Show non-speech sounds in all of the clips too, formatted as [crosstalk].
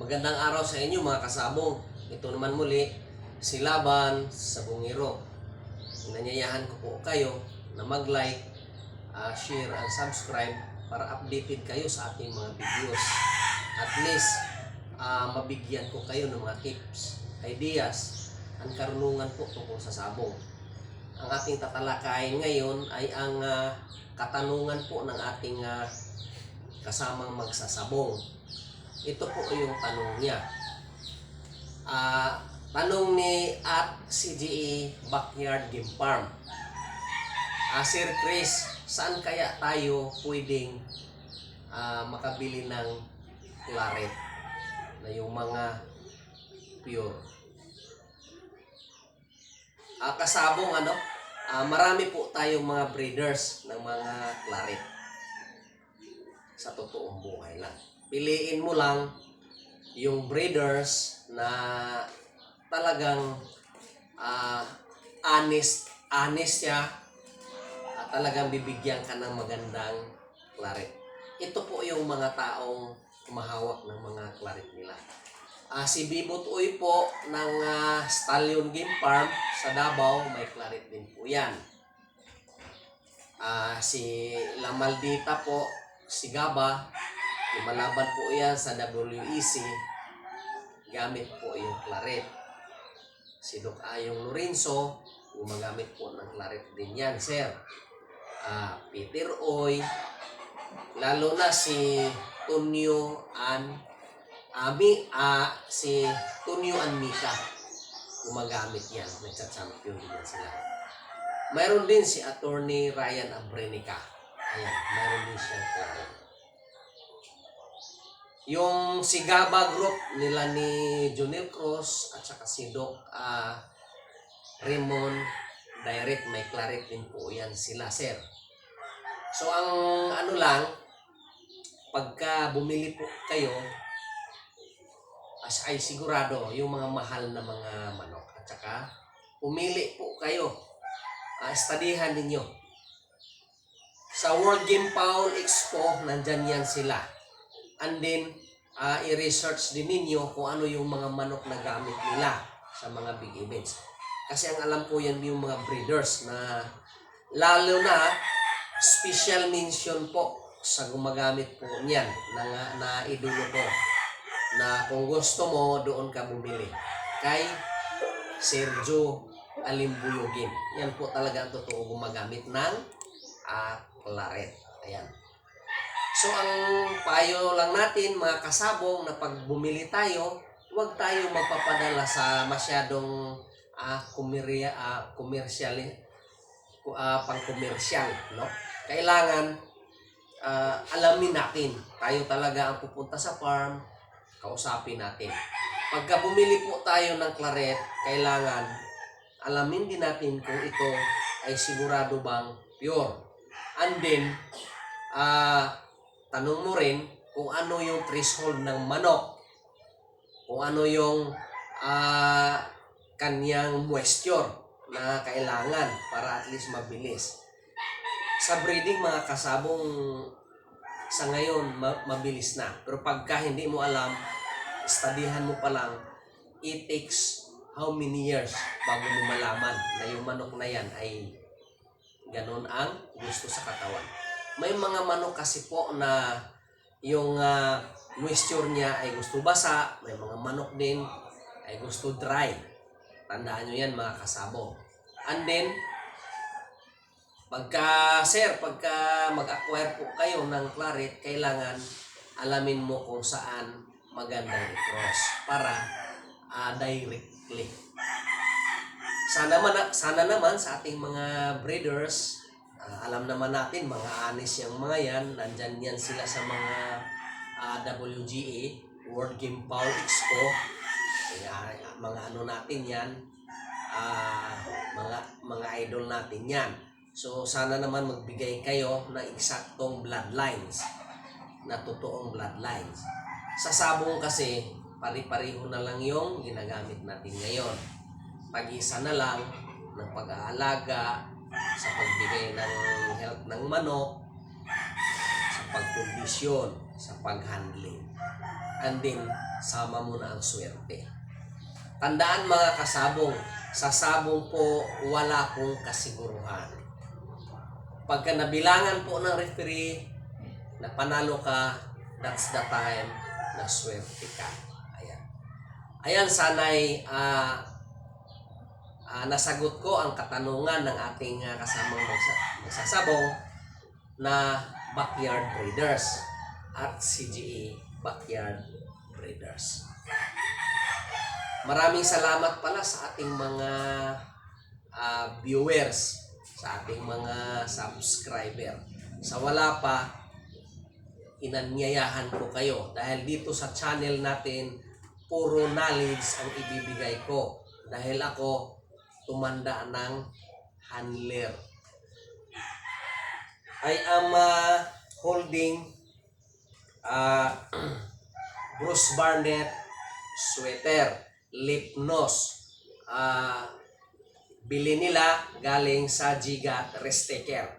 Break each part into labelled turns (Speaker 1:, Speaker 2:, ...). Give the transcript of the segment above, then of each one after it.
Speaker 1: Magandang araw sa inyo mga kasabong. Ito naman muli, si Laban sa Bungiro. Nanyayahan ko po kayo na mag-like, ah, share, and subscribe para updated kayo sa ating mga videos. At least, ah, mabigyan ko kayo ng mga tips, ideas, ang karunungan po tungkol sa sabong. Ang ating tatalakayin ngayon ay ang ah, katanungan po ng ating ah, kasamang magsasabong. Ito po yung tanong niya. Ah, tanong ni at CGE Backyard Game Farm. Ah, Sir Chris, saan kaya tayo pwedeng ah, makabili ng claret na yung mga pure? Ah, kasabong ano? Ah, marami po tayong mga breeders ng mga claret sa totoong buhay lang. Piliin mo lang yung breeders na talagang ah, honest, honest siya at talagang bibigyan ka ng magandang claret. Ito po yung mga taong kumahawak ng mga claret nila. Ah, si Bibot Uy po ng ah, Stallion Game Farm sa Davao, may claret din po yan. Ah, si Lamaldita po, si Gaba, lumalaban po yan sa WEC, gamit po yung claret. Si Doc Ayong Lorenzo, gumagamit po ng claret din yan, sir. Ah, Peter Oy, lalo na si Tunyo An Ami, ah, si Tunyo An Mika, gumagamit yan, nagsa-champion din yan sila. Mayroon din si Attorney Ryan Abrenica. Ayan, mayroon din siyang claret. Yung si Gaba Group nila ni Junel Cruz at saka si Doc ah, Raymond Direct may claret din po yan sila sir. So ang ano lang pagka bumili po kayo as ay sigurado yung mga mahal na mga manok. At saka pumili po kayo. Uh, studyhan ninyo. Sa World Game Fowl Expo nandyan yan sila and then ah, i-research din ninyo kung ano yung mga manok na gamit nila sa mga big events. Kasi ang alam ko yan yung mga breeders na lalo na special mention po sa gumagamit po niyan na, na idolo ko na kung gusto mo doon ka bumili kay Sergio Alimbuyogin. Yan po talaga ang totoo gumagamit ng ah, claret. Ayan. So ang payo lang natin mga kasabong na pag bumili tayo, huwag tayo magpapadala sa masyadong ah kumirya ah, commercial ku- ah, pang-commercial, no? Kailangan ah, alamin natin. Tayo talaga ang pupunta sa farm, kausapin natin. Pagka bumili po tayo ng claret, kailangan alamin din natin kung ito ay sigurado bang pure. And then, ah tanong mo rin kung ano yung threshold ng manok. Kung ano yung ah kanyang moisture na kailangan para at least mabilis. Sa breeding mga kasabong sa ngayon ma- mabilis na. Pero pagka hindi mo alam, studyhan mo pa lang, it takes how many years bago mo malaman na yung manok na yan ay ganun ang gusto sa katawan. May mga manok kasi po na yung ah, moisture niya ay gusto basa, may mga manok din ay gusto dry. Tandaan nyo yan mga kasabo. And then, pagka, sir, pagka mag-acquire po kayo ng claret, kailangan alamin mo kung saan magandang i-cross para ah, directly. Sana, man, sana naman sa ating mga breeders, ah, alam naman natin, mga honest yung mga yan, nandyan yan sila sa mga ah, WGA, World Game Fowl Expo, kaya mga ano natin yan, ah, mga, mga idol natin yan. So sana naman magbigay kayo ng eksaktong bloodlines, na totoong bloodlines. Sa sabong kasi, pari-pareho na lang yung ginagamit natin ngayon pag-isa na lang ng pag-aalaga sa pagbigay ng health ng manok, sa pagkondisyon, sa paghandling. And then, sama mo na ang swerte. Tandaan mga kasabong, sa sabong po, wala pong kasiguruhan. Pagka nabilangan po ng referee, na panalo ka, that's the time na swerte ka. Ayan. Ayan, sana'y ah, ah, nasagot ko ang katanungan ng ating ah, kasamang magsa- magsasabong na backyard breeders at CGE backyard breeders. Maraming salamat pala sa ating mga ah, viewers, sa ating mga subscriber. Sa wala pa, inanyayahan ko kayo dahil dito sa channel natin, puro knowledge ang ibibigay ko. Dahil ako, tumanda ng handler. I am uh, holding uh, [clears throat] Bruce Barnett sweater, lip nose. Uh, bili nila galing sa Gigat Restaker.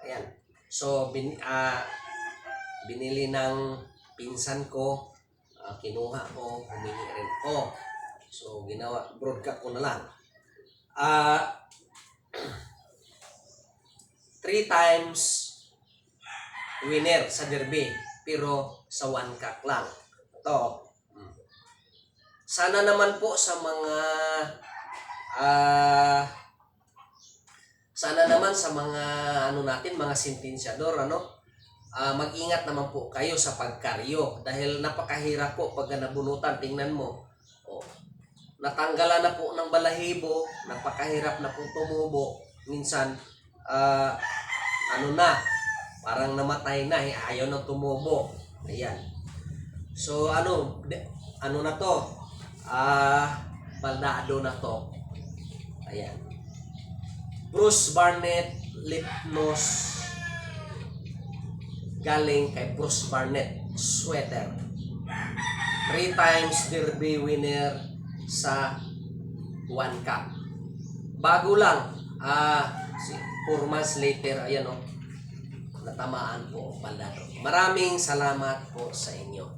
Speaker 1: Ayan. So, bin, ah, binili ng pinsan ko, ah, kinuha ko, humingi rin ako. So, ginawa, broadcast ko na lang. Ah, three times winner sa derby, pero sa one cut lang. Ito. Sana naman po sa mga ah sana naman sa mga ano natin, mga sentensyador, ano, ah, mag-ingat naman po kayo sa pagkaryo dahil napakahirap po pag nabunutan. Tingnan mo, oh, natanggalan na po ng balahibo, napakahirap na po tumubo. Minsan, ah, ano na, parang namatay na, eh, ayaw na tumubo. Ayan. So, ano, de- ano na to? Ah, baldado na to. Ayan. Bruce Barnett, lip nose, galing kay Bruce Barnett, sweater. Three times derby winner sa one cup. Bago lang, ah, si, four months later, ayan o, natamaan po, baldado. Maraming salamat po sa inyo.